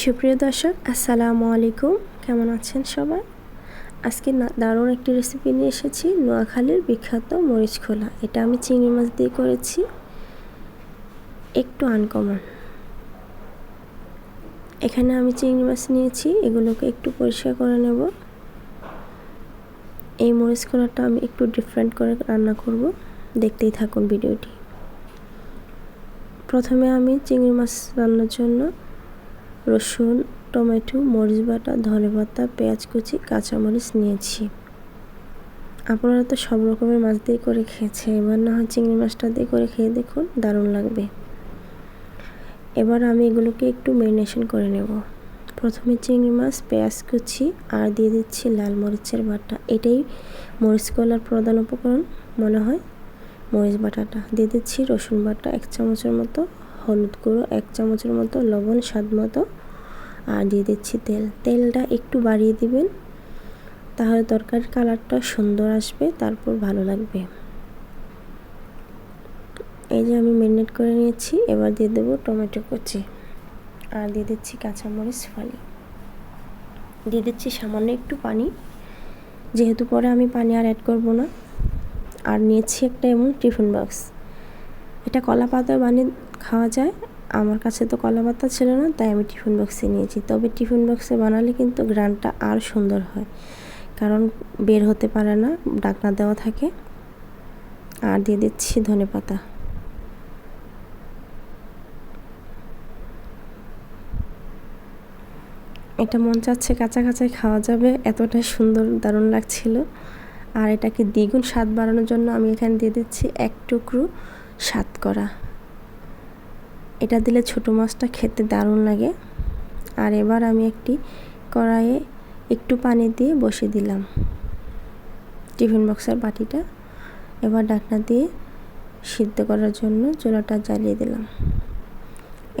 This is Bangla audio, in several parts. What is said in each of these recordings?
সুপ্রিয় দর্শক, আসসালামু আলাইকুম। কেমন আছেন সবাই? আজকে দারুণ একটি রেসিপি নিয়ে এসেছি, নোয়াখালীর বিখ্যাত মরিচ খোলা। এটা আমি চিংড়ি মাছ দিয়ে করেছি। একটু আনকমন এখানে আমি চিংড়ি মাছ নিয়েছি, এগুলোকে একটু পরিষ্কার করে নেব। এই মরিচ খোলাটা আমি একটু ডিফারেন্ট করে রান্না করব। দেখতেই থাকুন ভিডিওটি। প্রথমে আমি চিংড়ি মাছ রান্নার জন্য রসুন, টমেটো, মরিচ বাটা, ধনে পাতা, পেঁয়াজ কুচি, কাঁচামরিচ নিয়েছি। আপনারা তো সব রকমের মাছ দিয়ে করে খেয়েছে। এবার না হয় চিংড়ি মাছটা দিয়ে করে খেয়ে দেখুন, দারুণ লাগবে। এবার আমি এগুলোকে একটু ম্যারিনেশন করে নেব। প্রথমে চিংড়ি মাছ, পেঁয়াজ কুচি, আর দিয়ে দিচ্ছি লাল মরিচের বাটা। এটাই মরিচ কলার প্রধান উপকরণ, মনে হয়? মরিচ বাটাটা। দিয়ে দিচ্ছি রসুন বাটা এক চামচের মতো। হলুদ গুঁড়ো, এক চামচের মতো লবণ, স্বাদ মতো। আর দিয়ে দিচ্ছি তেল। তেলটা একটু বাড়িয়ে দিবেন, তাহলে তরকারির কালারটা সুন্দর আসবে, তারপর ভালো লাগবে। এই যে আমি ম্যারিনেট করে নিয়েছি, এবার দিয়ে দেবো টমেটো কুচি। আর দিয়ে দিচ্ছি কাঁচামরিচ, ফালি। দিয়ে দিচ্ছি সামান্য একটু পানি। যেহেতু পরে আমি পানি আর অ্যাড করব না, আর নিয়েছি একটা এমন টিফিন বক্স এটা কলা পাতায় বানিয়ে খাওয়া যায়। আমার কাছে তো কলা পাতা ছিল না, তাই আমি টিফিন বক্সে নিয়েছি। তবে টিফিন বক্সে বানালে কিন্তু গ্রানটা আর সুন্দর হয়। কারণ বের হতে পারে না, ডাকনা দেওয়া থাকে। আর দিয়ে দিচ্ছি ধনে পাতা। এটা মন চাচ্ছে কাঁচা কাঁচাই খাওয়া যাবে এতটাই সুন্দর দারুণ লাগছিল। আর এটাকে দ্বিগুণ স্বাদ বাড়ানোর জন্য আমি এখানে দিয়ে দিচ্ছি এক টুকরো স্বাদ করা। এটা দিলে ছোটো মাছটা খেতে দারুণ লাগে। আর এবার আমি একটি কড়াইয়ে একটু পানি দিয়ে বসে দিলাম। টিফিন বক্সের বাটিটা এবার ডাকনা দিয়ে সিদ্ধ করার জন্য চুলাটা জ্বালিয়ে দিলাম।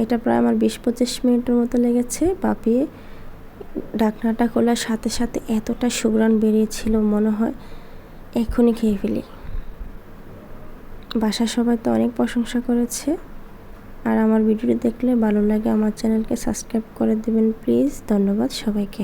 এটা প্রায় আমার বিশ পঁচিশ মিনিটের মতো লেগেছে। বাপিয়ে ডাকনাটা খোলার সাথে সাথে এতটা সুগ্রান বেরিয়েছিল মনে হয় এখনই খেয়ে ফেলি। বাসার সবাই তো অনেক প্রশংসা করেছে। আর আমার ভিডিওটি দেখলে ভালো লাগে, আমার চ্যানেলকে সাবস্ক্রাইব করে দেবেন, প্লিজ। ধন্যবাদ সবাইকে।